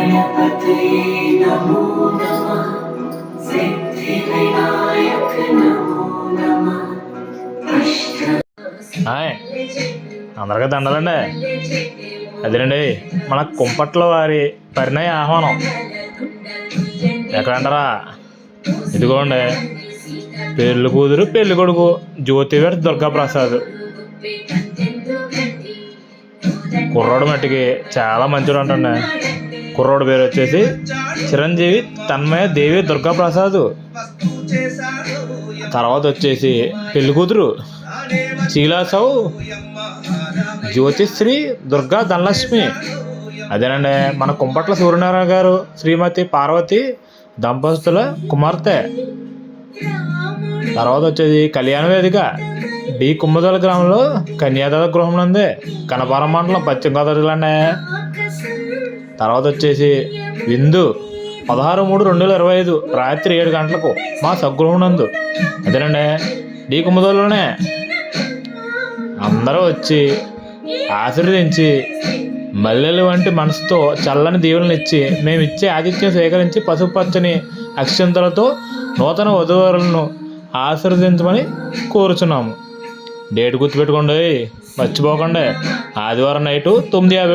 गणपते नमो नमः सिद्धिविनायक नमो नमः अष्ट హాయ్ అందరికీ దండాలండి అదేనండి మన కుంపట్ల వారి పరిణయ ఆహ్వానం ఎక్కడంటారా ఇదిగోండి పెళ్ళి కూతురు పెళ్ళి కొడుకు జ్యోతివేర్ దుర్గాప్రసాద్ కుర్రోడు మట్టికి చాలా మంచిడు అంటండి కుర్రోడు పేరు వచ్చేసి చిరంజీవి తన్మయ దేవి దుర్గాప్రసాద్. తర్వాత వచ్చేసి పెళ్ళి కూతురు చీలాసౌ జ్యోతిశ్రీ దుర్గా ధనలక్ష్మి. అదేనండి మన కుంపట్ల సూర్యనారాయణ గారు శ్రీమతి పార్వతి దంపతుల కుమార్తె. తర్వాత వచ్చేది కళ్యాణ వేదిక. బి కుమ్మదల గ్రామంలో కన్యాదాత గృహం నందే కనపారం మండలం పశ్చిమ గోదావరి జిల్లానే తర్వాత వచ్చేసి విందు. పదహారు మూడు రెండు వేల ఇరవై ఐదు రాత్రి ఏడు గంటలకు మా సగృహనందు అదేనండి. డి కుమ్మదోలోనే అందరూ వచ్చి ఆశీర్వదించి మల్లెలు వంటి మనసుతో చల్లని దీవులను ఇచ్చి మేము ఇచ్చే ఆతిథ్యం స్వీకరించి పసుపు పచ్చని అక్షంతలతో నూతన వధువరులను ఆశీర్వదించమని కోరుచున్నాము. డేట్ గుర్తుపెట్టుకోండి. మర్చిపోకండి. ఆదివారం నైటు తొమ్మిది యాభై